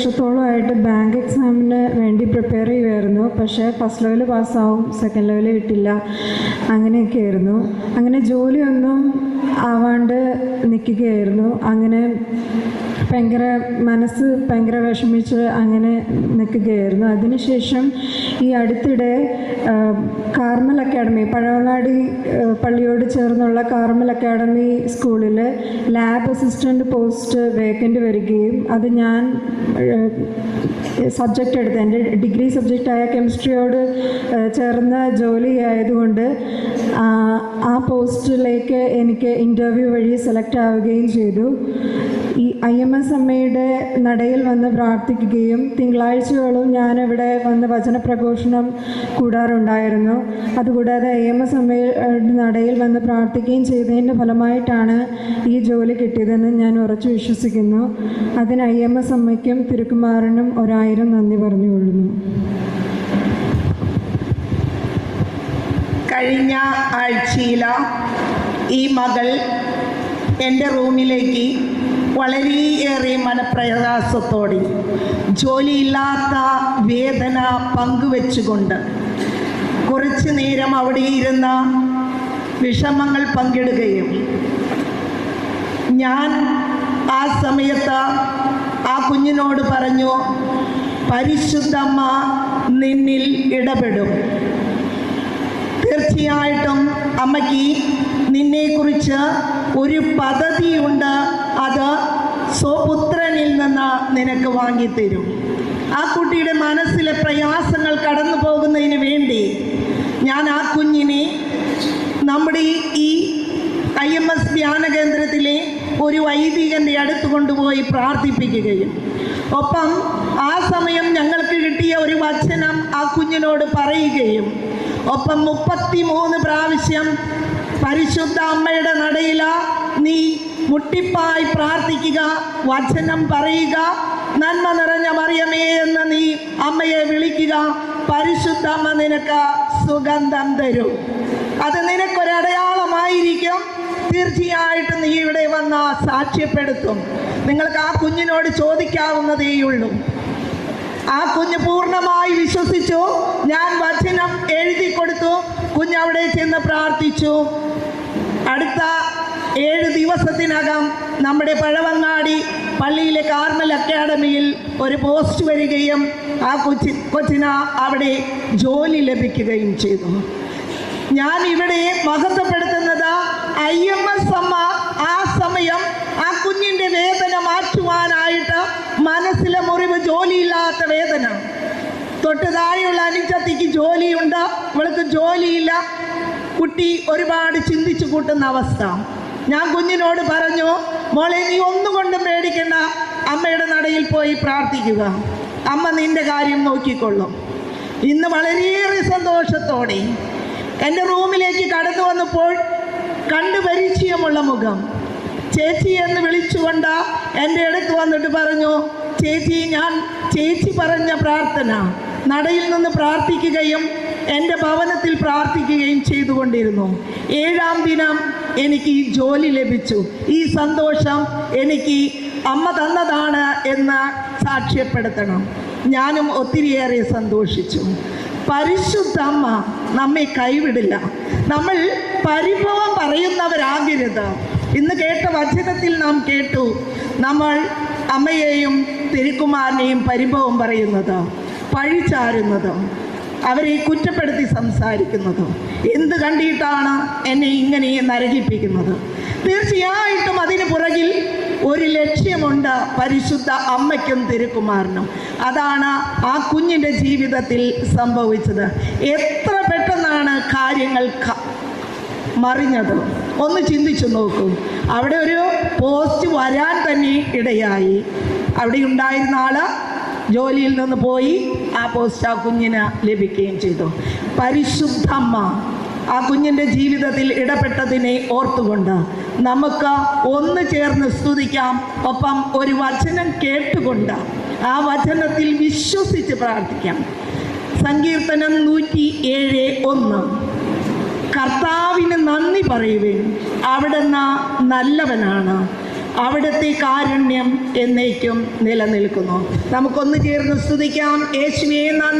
വർഷത്തോളമായിട്ട് bank എക്സാമിന് വേണ്ടി prepare ചെയ്യുമായിരുന്നു പക്ഷേ ഫസ്റ്റ് ലെവൽ പാസ്സാവും സെക്കൻഡ് ലെവൽ കിട്ടില്ല അങ്ങനെയൊക്കെ ആയിരുന്നു അങ്ങനെ ജോലിയൊന്നും ആവാണ്ട് നിൽക്കുകയായിരുന്നു. അങ്ങനെ ഭയങ്കര മനസ്സ് ഭയങ്കര വിഷമിച്ച് അങ്ങനെ നിൽക്കുകയായിരുന്നു. അതിനുശേഷം ഈ അടുത്തിടെ കാർമൽ അക്കാഡമി പഴവങ്ങാടി പള്ളിയോട് ചേർന്നുള്ള കാർമൽ അക്കാഡമി സ്കൂളിൽ ലാബ് അസിസ്റ്റന്റ് പോസ്റ്റ് വേക്കന്റ് വരികയും അത് ഞാൻ സബ്ജക്റ്റ് എടുത്ത് എന്റെ ഡിഗ്രി സബ്ജക്റ്റായ കെമിസ്ട്രിയോട് ചേർന്ന ജോലി ആയതുകൊണ്ട് ആ പോസ്റ്റിലേക്ക് എനിക്ക് ഇന്റർവ്യൂ വഴി സെലക്ട് ആവുകയും ചെയ്തു. ഈ ഐ എം എസ് അമ്മയുടെ നടയിൽ വന്ന് പ്രാർത്ഥിക്കുകയും തിങ്കളാഴ്ചയോളം ഞാനിവിടെ വന്ന് വചനപ്രഘോഷണം കൂടാറുണ്ടായിരുന്നു. അതുകൂടാതെ ഐ എം എസ് അമ്മയുടെ നടയിൽ വന്ന് പ്രാർത്ഥിക്കുകയും ചെയ്തതിന്റെ ഫലമായിട്ടാണ് ഈ ജോലി കിട്ടിയതെന്ന് ഞാൻ ഉറച്ചു വിശ്വസിക്കുന്നു. അതിന് ഐ എം എസ് അമ്മയ്ക്കും തിരുക്കുമാറിനും ഒരായിരം നന്ദി പറഞ്ഞുകൊള്ളുന്നു. കഴിഞ്ഞ ആഴ്ചയില ഈ മകൾ എന്റെ റൂമിലേക്ക് വളരെയേറെ മനപ്രയാസത്തോടെ ജോലിയില്ലാത്ത വേദന പങ്കുവെച്ചുകൊണ്ട് കുറച്ചു നേരം അവിടെ ഇരുന്ന വിഷമങ്ങൾ പങ്കിടുകയും ഞാൻ ആ സമയത്ത് ആ കുഞ്ഞിനോട് പറഞ്ഞു പരിശുദ്ധമ്മ നിന്നിൽ ഇടപെടും. തീർച്ചയായിട്ടും അമ്മയ്ക്ക് നിന്നെക്കുറിച്ച് ഒരു അത് സ്വപുത്രനിൽ നിന്ന് നിനക്ക് വാങ്ങിത്തരും. ആ കുട്ടിയുടെ മനസ്സിലെ പ്രയാസങ്ങൾ കടന്നു പോകുന്നതിന് വേണ്ടി ഞാൻ ആ കുഞ്ഞിനെ നമ്മുടെ ഈ- ഐ എം എസ് ധ്യാന കേന്ദ്രത്തിലെ ഒരു വൈദികന്റെ അടുത്ത് കൊണ്ടുപോയി പ്രാർത്ഥിപ്പിക്കുകയും. ഒപ്പം ആ സമയം ഞങ്ങൾക്ക് കിട്ടിയ ഒരു വചനം ആ കുഞ്ഞിനോട് പറയുകയും. ഒപ്പം മുപ്പത്തി മൂന്ന് പ്രാവശ്യം പരിശുദ്ധ അമ്മയുടെ നടയില നീ മുട്ടിപ്പായി പ്രാർത്ഥിക്കുക വചനം പറയുക നന്മ നിറഞ്ഞ മറിയമേ എന്ന് നീ അമ്മയെ വിളിക്കുക പരിശുദ്ധ അമ്മ നിനക്ക് സുഗന്ധം തരും. അത് നിനക്കൊരടയാളമായിരിക്കും. തീർച്ചയായിട്ടും നീ ഇവിടെ വന്ന സാക്ഷ്യപ്പെടുത്തും. നിങ്ങൾക്ക് ആ കുഞ്ഞിനോട് ചോദിക്കാവുന്നതേയുള്ളൂ ആ കുഞ്ഞ് പൂർണമായി വിശ്വസിച്ചു. ഞാൻ വചനം എഴുതി കൊടുത്തു. കുഞ്ഞ് അവിടെ ചെന്ന് പ്രാർത്ഥിച്ചു. അടുത്ത ഏഴ് ദിവസത്തിനകം നമ്മുടെ പഴവങ്ങാടി പള്ളിയിലെ കാർമൽ അക്കാഡമിയിൽ ഒരു പോസ്റ്റ് വരികയും ആ കൊച്ചി കൊച്ചിന് അവിടെ ജോലി ലഭിക്കുകയും ചെയ്തു. ഞാൻ ഇവിടെ മഹത്വപ്പെടുത്തുന്നത് ഐ എം എസ് അമ്മ ആ സമയം ആ കുഞ്ഞിന്റെ വേദന മാറ്റുവാനായിട്ട് മനസ്സിലെ മുറിവ് ജോലിയില്ലാത്ത വേദന. തൊട്ട് താഴെയുള്ള അനുജത്തിക്ക് ജോലിയുണ്ട് ഇവൾക്ക് ജോലിയില്ല. കുട്ടി ഒരുപാട് ചിന്തിച്ചു കൂട്ടുന്ന അവസ്ഥ. ഞാൻ കുഞ്ഞിനോട് പറഞ്ഞു മോളെ നീ ഒന്നും ഒന്നുകൊണ്ടും പേടിക്കണ്ട. അമ്മയുടെ നടയിൽ പോയി പ്രാർത്ഥിക്കുക. അമ്മ നിന്റെ കാര്യം നോക്കിക്കൊള്ളും. ഇന്ന് വളരെയേറെ സന്തോഷത്തോടെ എന്റെ റൂമിലേക്ക് കടന്നു വന്നപ്പോൾ കണ്ടു പരിചയമുള്ള മുഖം. ചേച്ചി എന്ന് വിളിച്ചുകൊണ്ട് എന്റെ അടുത്ത് വന്നിട്ട് പറഞ്ഞു ചേച്ചി ഞാൻ ചേച്ചി പറഞ്ഞ പ്രാർത്ഥന നടയിൽ നിന്ന് പ്രാർത്ഥിക്കുകയും എന്റെ ഭവനത്തിൽ പ്രാർത്ഥിക്കുകയും ചെയ്തുകൊണ്ടിരുന്നു. ഏഴാം ദിനം എനിക്ക് ഈ ജോലി ലഭിച്ചു. ഈ സന്തോഷം എനിക്ക് അമ്മ തന്നതാണ് എന്ന് സാക്ഷ്യപ്പെടുത്തണം. ഞാനും ഒത്തിരിയേറെ സന്തോഷിച്ചു. പരിശുദ്ധ അമ്മ നമ്മെ കൈവിടില്ല. നമ്മൾ പരിഭവം പറയുന്നവരാകരുത്. ഇന്ന് കേട്ട വചനത്തിൽ നാം കേട്ടു. നമ്മൾ അമ്മയെയും തിരുക്കുമാരനെയും പരിഭവം പറയുന്നത് പഴിച്ചാരുന്നത് അവരെ കുറ്റപ്പെടുത്തി സംസാരിക്കുന്നത്. എന്ത് കണ്ടിട്ടാണ് എന്നെ ഇങ്ങനെ നരകിപ്പിക്കുന്നത്? തീർച്ചയായിട്ടും അതിന് പുറകിൽ ഒരു ലക്ഷ്യമുണ്ട് പരിശുദ്ധ അമ്മയ്ക്കും തിരുക്കുമാറിനും. അതാണ് ആ കുഞ്ഞിന്റെ ജീവിതത്തിൽ സംഭവിച്ചത്. എത്ര പെട്ടെന്നാണ് കാര്യങ്ങൾ മറിഞ്ഞത്? ഒന്ന് ചിന്തിച്ചു നോക്കും. അവിടെ ഒരു പോസ്റ്റ് വരാൻ തന്നെ ഇടയായി. അവിടെ ഉണ്ടായിരുന്ന ആൾ ജോലിയിൽ നിന്ന് പോയി ആ പോസ്റ്റ് ആ കുഞ്ഞിന് ലഭിക്കുകയും ചെയ്തു. പരിശുദ്ധമ്മ ആ കുഞ്ഞിന്റെ ജീവിതത്തിൽ ഇടപെട്ടതിനെ ഓർത്തുകൊണ്ട് നമുക്ക് ഒന്ന് ചേർന്ന് സ്തുതിക്കാം. ഒപ്പം ഒരു വചനം കേട്ടുകൊണ്ട് ആ വചനത്തിൽ വിശ്വസിച്ച് പ്രാർത്ഥിക്കാം. സങ്കീർത്തനം നൂറ്റി ഏഴ് ഒന്ന്. കർത്താവിന് നന്ദി പറയുവേ അവിടുന്ന് നല്ലവനാണ്. അവിടുത്തെ കാരുണ്യം എന്നേക്കും നിലനിൽക്കുന്നു. നമുക്കൊന്ന് ചേർന്ന് സ്തുതിക്കാം. യേശുവേ നന്ദി.